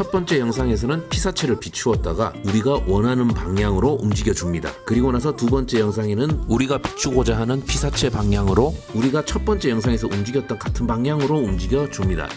첫 번째 영상에서는 피사체를 비추었다가 우리가 원하는 방향으로 움직여 줍니다. 그리고 나서 두 번째 영상에는 우리가 비추고자 하는 피사체 방향으로 우리가 첫 번째 영상에서 움직였던 같은 방향으로 움직여 줍니다.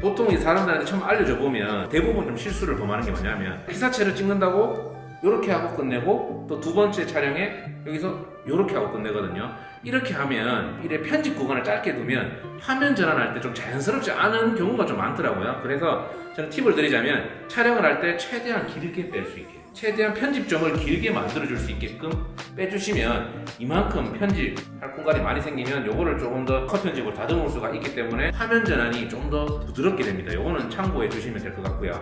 보통 이 사람들한테 처음 알려줘 보면 대부분 좀 실수를 범하는 게 뭐냐면 피사체를 찍는다고 이렇게 하고 끝내고 또 두 번째 촬영에 여기서 이렇게 하고 끝내거든요. 이렇게 하면 이래 편집 구간을 짧게 두면 화면 전환할 때 좀 자연스럽지 않은 경우가 좀 많더라고요. 그래서 저는 팁을 드리자면 촬영을 할 때 최대한 길게 뺄 수 있게 최대한 편집점을 길게 만들어줄 수 있게끔 빼주시면 이만큼 편집할 공간이 많이 생기면 요거를 조금 더 컷 편집으로 다듬을 수가 있기 때문에 화면 전환이 좀 더 부드럽게 됩니다. 요거는 참고해 주시면 될 것 같고요.